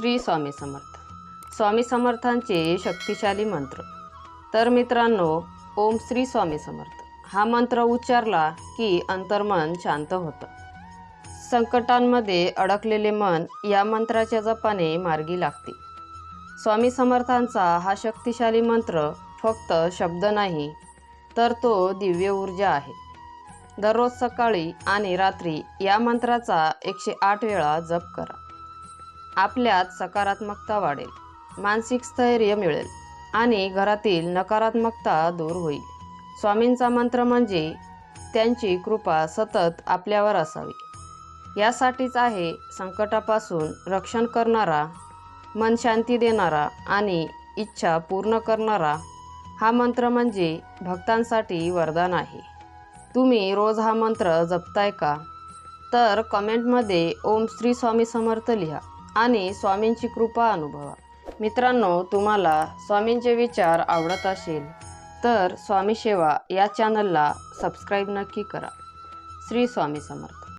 श्री स्वामी समर्थ. स्वामी समर्थांचे शक्तिशाली मंत्र. तर मित्रांनो ओम श्री स्वामी समर्थ. हा मंत्र उच्चारला की अंतर्मन शांत होतं. संकटांमध्ये अडकलेले मन या मंत्राच्या जपाने मार्गी लागते. स्वामी समर्थांचा हा शक्तिशाली मंत्र फक्त शब्द नाही तर तो दिव्य ऊर्जा आहे. दररोज सकाळी आणि रात्री या मंत्राचा एकशे आठ वेळा जप करा. आपल्यात सकारात्मकता वाढेल मानसिक स्थैर्य मिळेल आणि घरातील नकारात्मकता दूर होईल. स्वामींचा मंत्र म्हणजे त्यांची कृपा सतत आपल्यावर असावी. यासाठीच आहे संकटापासून रक्षण करणारा मन शांती देणारा आणि इच्छा पूर्ण करणारा हा मंत्र म्हणजे भक्तांसाठी वरदान आहे. तुम्ही रोज हा मंत्र जपताय का? तर कमेंटमध्ये ओम श्री स्वामी समर्थ लिहा. आणि स्वामींची कृपा अनुभवा. मित्रांनो तुम्हाला स्वामींचे विचार आवडत असेल तर स्वामी सेवा या चॅनलला सबस्क्राईब नक्की करा. श्री स्वामी समर्थ.